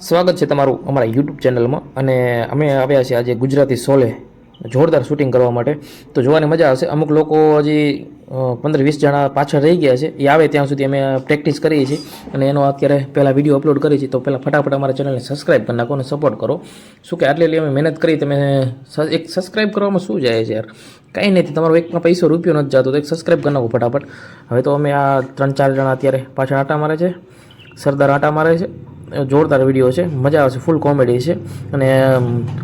સ્વાગત છે તમારું અમારા યુટ્યુબ ચેનલમાં. અને અમે આવ્યા છીએ આજે ગુજરાતી સોલે જોરદાર શૂટિંગ કરવા માટે. તો જોવાની મજા આવશે. અમુક લોકો હજી પંદર વીસ જણા પાછળ રહી ગયા છે. એ આવે ત્યાં સુધી અમે પ્રેક્ટિસ કરીએ છીએ. અને એનો અત્યારે પહેલાં વીડિયો અપલોડ કરીએ છીએ. તો પહેલાં ફટાફટ અમારા ચેનલને સબસ્ક્રાઈબ કરી નાખો અને સપોર્ટ કરો. શું કે આટલી અમે મહેનત કરી, તમે એક સબસ્ક્રાઈબ કરવામાં શું જાય છે યાર? કાંઈ નથી. તમારો એક પૈસો રૂપિયો નથી જતો. તો એક સબસ્ક્રાઈબ કરી નાખો ફટાફટ. હવે તો અમે આ ત્રણ ચાર જણા અત્યારે પાછળ આટા મારે છે. સરદાર આટા મારે છે. જોરદાર વીડિયો છે. મજા આવશે ફૂલ કોમેડી છે. અને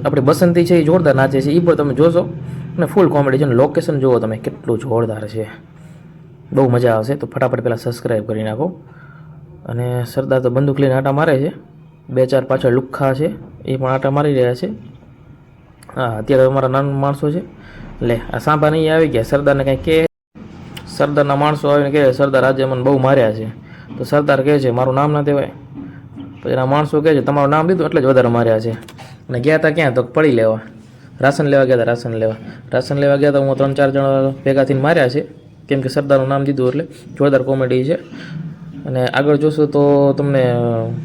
આપણે બસંતી છે એ જોરદાર નાચે છે. એ પણ તમે જોશો. અને ફૂલ કોમેડી છે. અને લોકેશન જુઓ તમે, કેટલું જોરદાર છે. બહુ મજા આવશે. તો ફટાફટ પહેલાં સબસ્ક્રાઈબ કરી નાખો. અને સરદાર તો બંદૂક લઈને આટા મારે છે. બે ચાર પાછળ લુખ્ખા છે. એ પણ આટા મારી રહ્યા છે. હા, અત્યારે અમારા નાના માણસો છે. લે, આ સાંભા નહીં આવી ગયા. સરદારને કંઈ કે. સરદારના માણસો આવીને કહે, સરદાર, આજે મને બહુ માર્યા છે. તો સરદાર કહે છે, મારું નામ ના દેવાય પછી એના માણસો કહે છે, તમારું નામ દીધું એટલે જ વધારે માર્યા છે. અને ગયા હતા ક્યાં? તો પડી લેવા. રાશન લેવા ગયા હતા, રાશન લેવા. રાશન લેવા ગયા હતા, હું ત્રણ ચાર જણા ભેગા થઈને માર્યા છે. કેમ કે સરદારનું નામ દીધું એટલે જોરદાર કોમેડી છે. અને આગળ જોશો તો તમને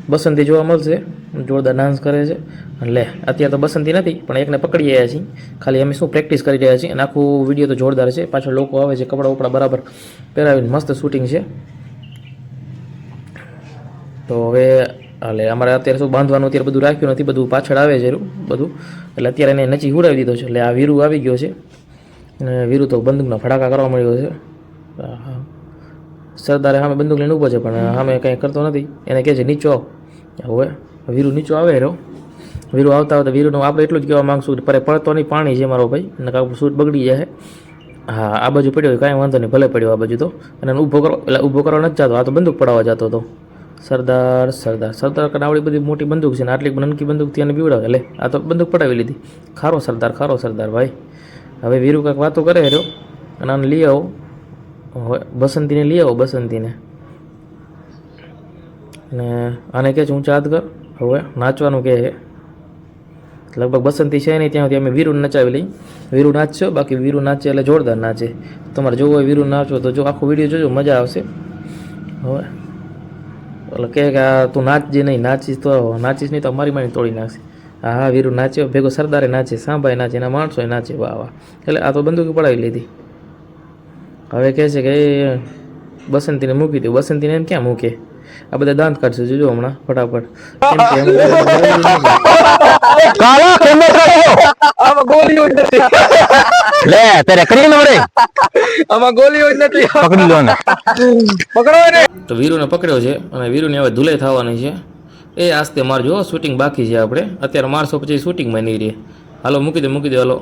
બસંતી જોવા મળશે. જોરદાર ડાન્સ કરે છે. અને લે, અત્યારે તો બસંતી નથી, પણ એકને પકડી રહ્યા છીએ. ખાલી અમે શું પ્રેક્ટિસ કરી રહ્યા છીએ? અને આખું વીડિયો તો જોરદાર છે. પાછળ લોકો આવે છે, કપડાં ઉપડા બરાબર પહેરાવીને મસ્ત શૂટિંગ છે. તો હવે એટલે અમારે અત્યારે શું બાંધવાનું અત્યારે બધું રાખ્યું નથી, બધું પાછળ આવે છે બધું. એટલે અત્યારે એને નચી ઉડાવી દીધો છે. એટલે આ વીરુ આવી ગયો છે. અને વીરુ તો બંદૂકના ફટાકા કરવા મળ્યો છે. હા. સરદારે સામે બંદૂક લઈને ઊભો છે, પણ સામે કંઈ કરતો નથી. એને કહે છે, નીચો. હવે વીરુ નીચો આવે રહ્યો. વીરુ આવતા આવતા વીરુનું આપણે એટલું જ કહેવા માંગશું પરે પડતો નહીં, પાણી છે મારો ભાઈ. અને કાંઈ સૂટ બગડી જાય. હા, આ બાજુ પડ્યો કાંઈ વાંધો નહીં, ભલે પડ્યો આ બાજુ તો. અને ઊભો કરો, એટલે ઊભો કરવા નથી જતો. આ તો બંદૂક પડાવવા જતો હતો. સરદાર સરદાર. સરદાર કારણ આવડી બધી મોટી બંદૂક છે ને આટલી નનકી બંદૂકથી એને બીવડાવે. લે, આ તો બંદૂક પડાવી લીધી. ખારો સરદાર ખારો સરદાર ભાઈ. હવે વીરુ કાંક વાતો કરે રહ્યો અને આને લઈ આવો. બસંતીને લઈ આવો, બસંતીને. અને આને કહે છે, ઊંચા ચાદ કર. હવે નાચવાનું કહે છે. લગભગ બસંતી છે નહીં, ત્યાં સુધી અમે વીરુ નચાવી લઈ. વીરુ નાચશો, બાકી વીરુ નાચે એટલે જોરદાર નાચે. તમારે જોવું હોય વીરુ નાચો તો જો આખો વીડિયો જોજો, મજા આવશે. હવે એટલે કહે કે આ તું નાચજે નહીં નાચીશ તો નાચીશ નહીં તો મારી માની તોડી નાખશે. હા હા વીરુ નાચ્યો ભેગો સરદારે નાચે સાંભાઈ નાચે એના માણસોએ નાચે વાહ વાહ. એટલે આ તો બંદૂકી પડાવી લીધી. હવે કહે છે કે એ બસંતીને મૂકી દઉં બસંતીને એમ ક્યાં મૂકે? આ બધા દાંત કાઢશે જોજો હમણાં ફટાફટ. આમાં ગોલીઓ જ નથી. લે તારે કરી ને આમાં ગોલીઓ જ નથી. પકડી લો ને પકડો ને તો વીરુને પકડ્યો છે અને વીરુને હવે ધુલાઈ થવાની છે. એ આસ્તે મારજો શૂટિંગ બાકી છે આપણે. અત્યારે મારસો પછી શૂટિંગમાં નહીં રહે. હાલો મૂકી દે મૂકી દે હાલો.